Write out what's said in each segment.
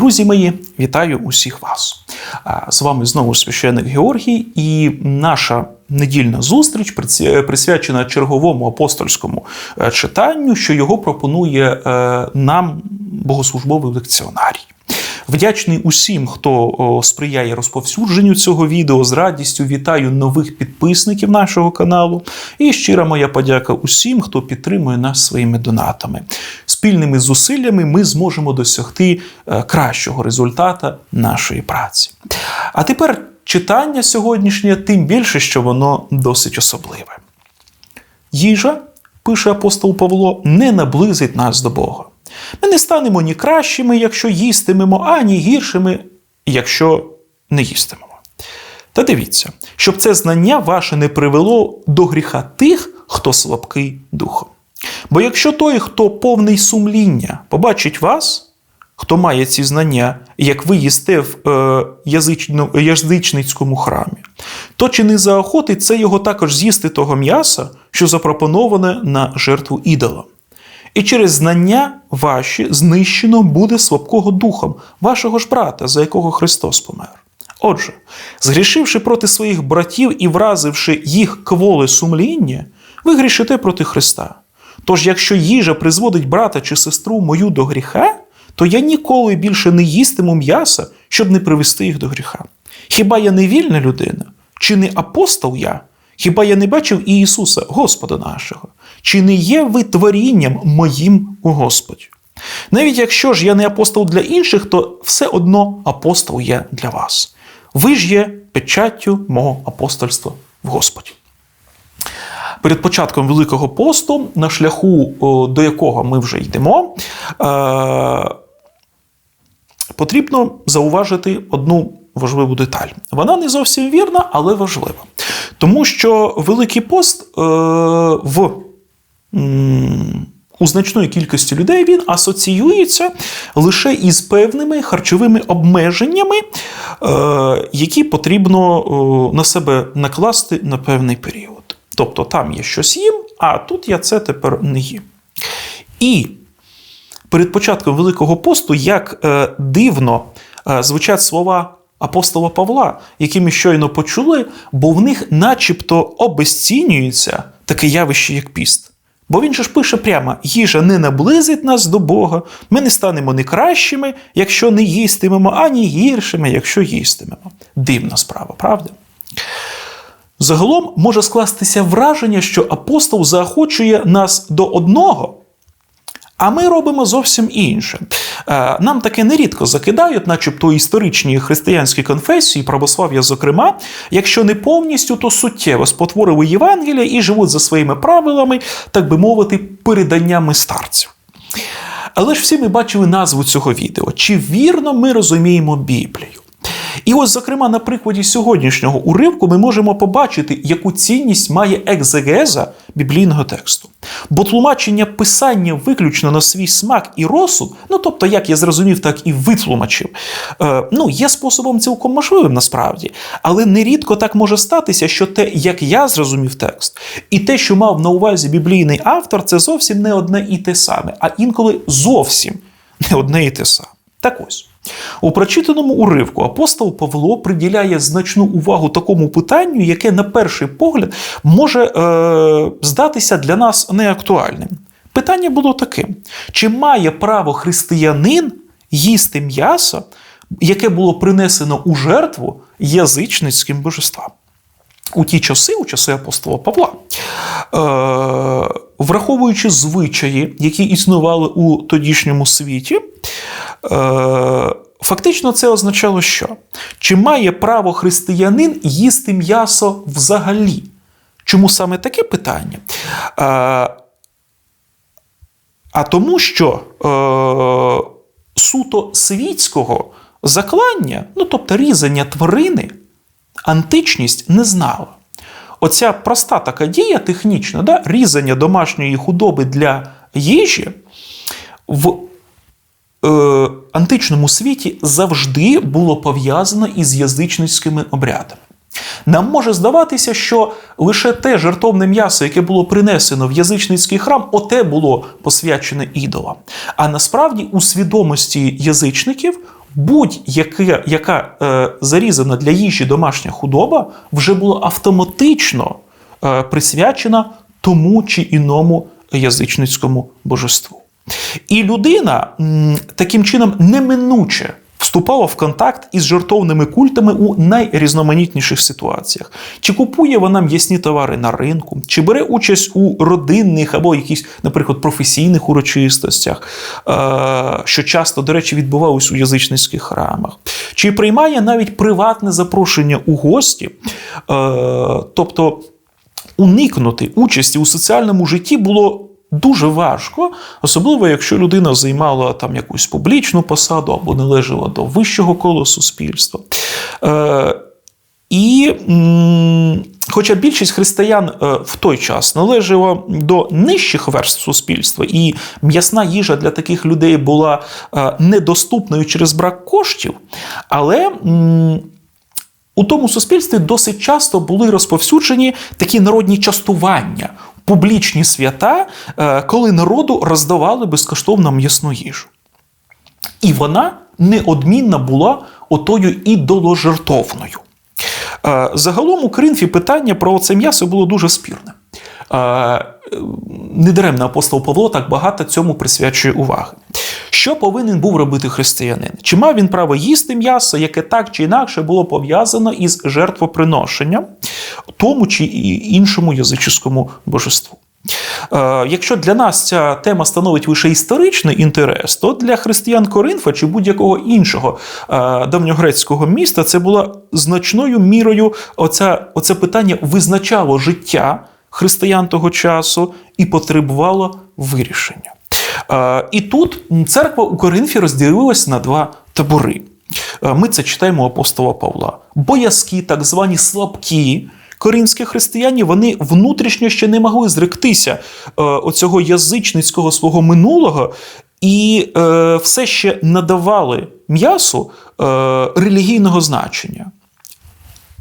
Друзі мої, вітаю усіх вас. З вами знову священик Георгій, і наша недільна зустріч присвячена черговому апостольському е, читанню, що його пропонує е, нам богослужбовий лекціонарій. Вдячний усім, хто сприяє розповсюдженню цього відео. З радістю вітаю нових підписників нашого каналу. І щира моя подяка усім, хто підтримує нас своїми донатами. Спільними зусиллями ми зможемо досягти е, кращого результата нашої праці. А тепер читання сьогоднішнє, тим більше, що воно досить особливе. Їжа, пише апостол Павло, не наблизить нас до Бога. Ми не станемо ні кращими, якщо їстимемо, ані гіршими, якщо не їстимемо. Та дивіться, щоб це знання ваше не привело до гріха тих, хто слабкий духом. Бо якщо той, хто повний сумління, побачить вас, хто має ці знання, як ви їсте в е, язично, язичницькому храмі, то чи не заохотить це його також з'їсти того м'яса, що запропоноване на жертву ідолам? І через знання ваші знищено буде слабкого духом, вашого ж брата, за якого Христос помер. Отже, згрішивши проти своїх братів і вразивши їх кволе сумління, ви грішите проти Христа. Тож, якщо їжа призводить брата чи сестру мою до гріха, то я ніколи більше не їстиму м'яса, щоб не привести їх до гріха. Хіба я не вільна людина? Чи не апостол я? Хіба я не бачив і Ісуса, Господа нашого? Чи не є ви творінням моїм у Господі? Навіть якщо ж я не апостол для інших, то все одно апостол є для вас. Ви ж є печаттю мого апостольства в Господі. Перед початком Великого посту, на шляху, до якого ми вже йдемо, е- потрібно зауважити одну важливу деталь. Вона не зовсім вірна, але важлива. Тому що Великий пост е- в м, у значної кількості людей він асоціюється лише із певними харчовими обмеженнями, е, які потрібно е, на себе накласти на певний період. Тобто там є щось їм, а тут я це тепер не їм. І перед початком Великого посту, як е, дивно е, звучать слова апостола Павла, які ми щойно почули, бо в них начебто обезцінюється таке явище, як піст. Бо він же ж пише прямо: їжа не наблизить нас до Бога, ми не станемо не кращими, якщо не їстимемо, ані гіршими, якщо їстимемо. Дивна справа, правда? Загалом може скластися враження, що апостол заохочує нас до одного, а ми робимо зовсім інше. Е, Нам таке нерідко закидають, начебто історичні християнські конфесії, православ'я, зокрема, якщо не повністю, то суттєво спотворили Євангелія і живуть за своїми правилами, так би мовити, переданнями старців. Але ж всі ми бачили назву цього відео. Чи вірно ми розуміємо Біблію? І ось, зокрема, на прикладі сьогоднішнього уривку ми можемо побачити, яку цінність має екзегеза біблійного тексту. Бо тлумачення писання виключно на свій смак і розсуд, ну тобто, як я зрозумів, так і витлумачив, е, ну, є способом цілком можливим насправді. Але нерідко так може статися, що те, як я зрозумів текст, і те, що мав на увазі біблійний автор, це зовсім не одне і те саме, а інколи зовсім не одне і те саме. Так ось. У прочитаному уривку апостол Павло приділяє значну увагу такому питанню, яке на перший погляд може е, здатися для нас неактуальним. Питання було таким: чи має право християнин їсти м'ясо, яке було принесено у жертву язичницьким божествам? У ті часи, у часи апостола Павла, е, враховуючи звичаї, які існували у тодішньому світі, е, фактично це означало, що чи має право християнин їсти м'ясо взагалі? Чому саме таке питання? Е, а тому, що е, суто світського заклання, ну тобто різання тварини, античність не знала. Оця проста така дія технічна, да, різання домашньої худоби для їжі в е, античному світі завжди було пов'язано із язичницькими обрядами. Нам може здаватися, що лише те жертовне м'ясо, яке було принесено в язичницький храм, оте було посвячене ідолам. А насправді у свідомості язичників будь-яка яка, е, зарізана для їжі домашня худоба вже була автоматично е, присвячена тому чи іному язичницькому божеству. І людина таким чином неминуче вступала в контакт із жертовними культами у найрізноманітніших ситуаціях. Чи купує вона м'ясні товари на ринку, чи бере участь у родинних або якісь, наприклад, професійних урочистостях, е, що часто, до речі, відбувалось у язичницьких храмах, чи приймає навіть приватне запрошення у гості, е, тобто уникнути участі у соціальному житті було. Дуже важко, особливо якщо людина займала там якусь публічну посаду або належала до вищого кола суспільства. Е, І хоча більшість християн е, в той час належала до нижчих верств суспільства, і м'ясна їжа для таких людей була е, недоступною через брак коштів, але. У тому суспільстві досить часто були розповсюджені такі народні частування, публічні свята, е, коли народу роздавали безкоштовно м'ясну їжу. І вона неодмінно була отою ідоложертовною. Е, Загалом у Коринфі питання про це м'ясо було дуже спірне. Е, Недаремно апостол Павло так багато цьому присвячує уваги. Що повинен був робити християнин? Чи мав він право їсти м'ясо, яке так чи інакше було пов'язано із жертвоприношенням, тому чи іншому язичському божеству? Е, Якщо для нас ця тема становить лише історичний інтерес, то для християн Коринфа чи будь-якого іншого е, давньогрецького міста це була значною мірою оця, оце питання визначало життя християн того часу і потребувало вирішення. Е, І тут церква у Коринфі розділилась на два табори. Ми це читаємо апостола Павла. Боязкі, так звані слабкі. Коринські християні вони внутрішньо ще не могли зректися е, оцього язичницького свого минулого і е, все ще надавали м'ясу е, релігійного значення.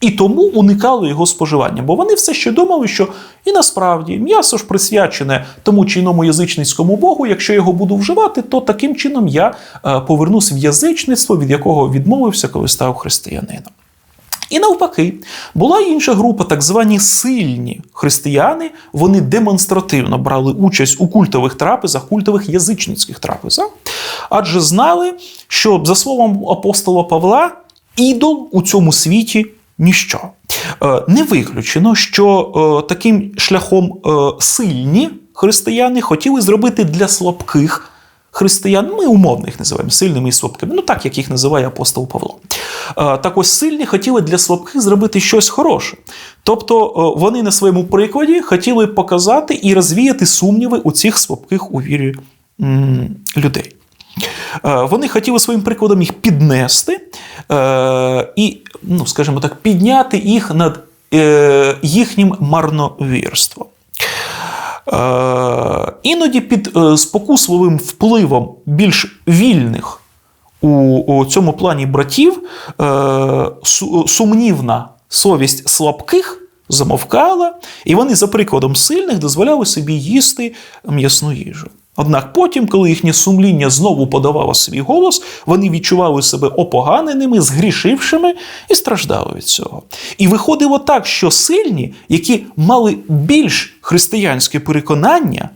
І тому уникали його споживання, бо вони все ще думали, що і насправді м'ясо ж присвячене тому чи іному язичницькому богу. Якщо його буду вживати, то таким чином я е, повернусь в язичництво, від якого відмовився, коли став християнином. І навпаки, була інша група, так звані сильні християни. Вони демонстративно брали участь у культових трапезах, культових язичницьких трапезах, адже знали, що, за словом апостола Павла, ідол у цьому світі ніщо. Е, Не виключено, що е, таким шляхом е, сильні християни хотіли зробити для слабких християн, ми умовно їх називаємо сильними і слабкими, ну так як їх називає апостол Павло. Е, Так ось сильні хотіли для слабких зробити щось хороше. Тобто е, вони на своєму прикладі хотіли показати і розвіяти сумніви у цих слабких у вірі людей. Е, Вони хотіли своїм прикладом їх піднести і, ну, скажімо так, підняти їх над їхнім марновірством. Е, Іноді під е, спокусливим впливом більш вільних у, цьому плані братів е, су- сумнівна совість слабких замовкала, і вони, за прикладом сильних, дозволяли собі їсти м'ясну їжу. Однак потім, коли їхнє сумління знову подавало свій голос, вони відчували себе опоганеними, згрішившими і страждали від цього. І виходило так, що сильні, які мали більш християнське переконання,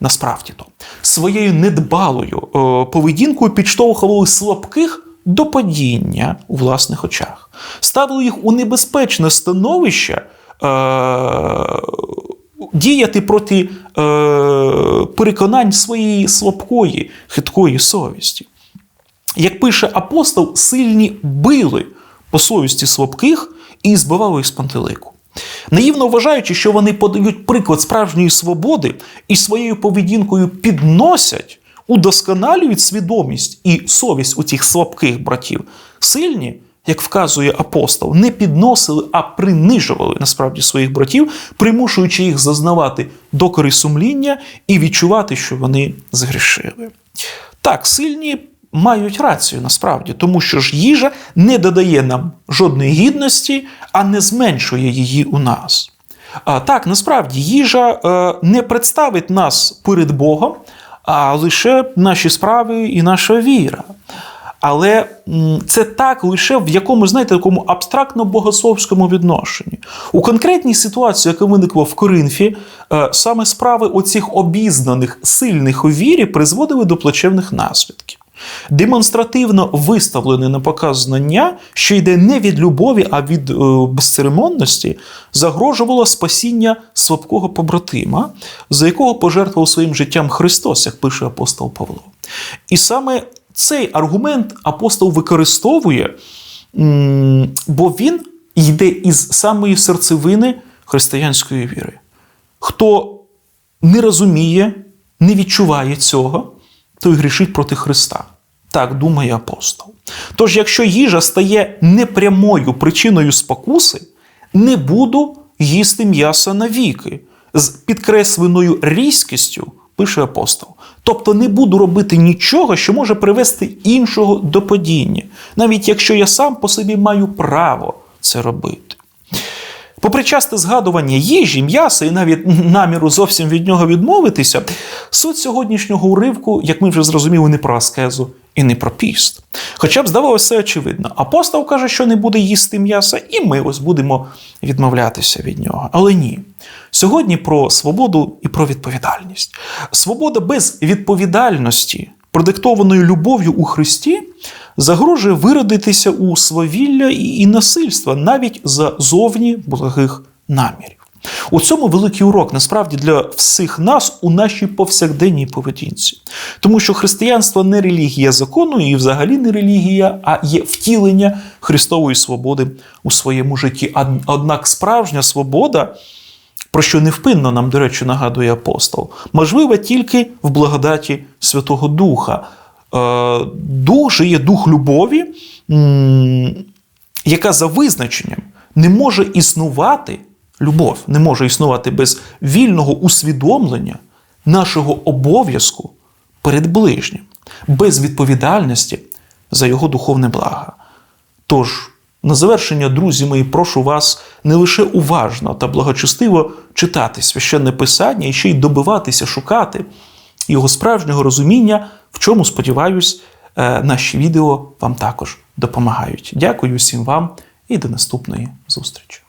насправді то своєю недбалою е, поведінкою підштовхували слабких до падіння у власних очах, ставили їх у небезпечне становище. Е, Діяти проти е, переконань своєї слабкої, хиткої совісті. Як пише апостол, сильні били по совісті слабких і збивали їх з пантелику. Наївно вважаючи, що вони подають приклад справжньої свободи і своєю поведінкою підносять, удосконалюють свідомість і совість у цих слабких братів, сильні, як вказує апостол, не підносили, а принижували насправді своїх братів, примушуючи їх зазнавати докори сумління і відчувати, що вони згрішили. Так, сильні мають рацію насправді, тому що ж їжа не додає нам жодної гідності, а не зменшує її у нас. А, так, насправді їжа е, не представить нас перед Богом, а лише наші справи і наша віра. Але це так лише в якомусь, знаєте, такому абстрактно-богословському відношенні. У конкретній ситуації, яка виникла в Коринфі, е, саме справи оцих обізнаних, сильних у вірі призводили до плачевних наслідків. Демонстративно виставлене на показ знання, що йде не від любові, а від е, безцеремонності, загрожувало спасіння слабкого побратима, за якого пожертвував своїм життям Христос, як пише апостол Павло. І саме цей аргумент апостол використовує, бо він йде із самої серцевини християнської віри. Хто не розуміє, не відчуває цього, той грішить проти Христа. Так думає апостол. Тож, якщо їжа стає непрямою причиною спокуси, не буду їсти м'яса навіки, з підкресленою різкістю, пише апостол. Тобто не буду робити нічого, що може привести іншого до падіння, навіть якщо я сам по собі маю право це робити. Попри часте згадування їжі, м'яса і навіть наміру зовсім від нього відмовитися, суть сьогоднішнього уривку, як ми вже зрозуміли, не про аскезу і не про піст. Хоча б здавалося все очевидно. Апостол каже, що не буде їсти м'яса, і ми ось будемо відмовлятися від нього. Але ні. Сьогодні про свободу і про відповідальність. Свобода без відповідальності, продиктованої любов'ю у Христі, загрожує виродитися у свавілля і насильства навіть за зовні благих намірів. У цьому великий урок насправді для всіх нас у нашій повсякденній поведінці. Тому що християнство не релігія закону і взагалі не релігія, а є втілення Христової свободи у своєму житті. Однак справжня свобода, про що невпинно нам, до речі, нагадує апостол, можлива тільки в благодаті Святого Духа. Е, дух же є дух любові, яка за визначенням не може існувати. Любов не може існувати без вільного усвідомлення нашого обов'язку перед ближнім, без відповідальності за його духовне благо. Тож, на завершення, друзі мої, прошу вас не лише уважно та благочестиво читати священне писання і ще й добиватися, шукати його справжнього розуміння, в чому, сподіваюсь, е, наші відео вам також допомагають. Дякую всім вам і до наступної зустрічі.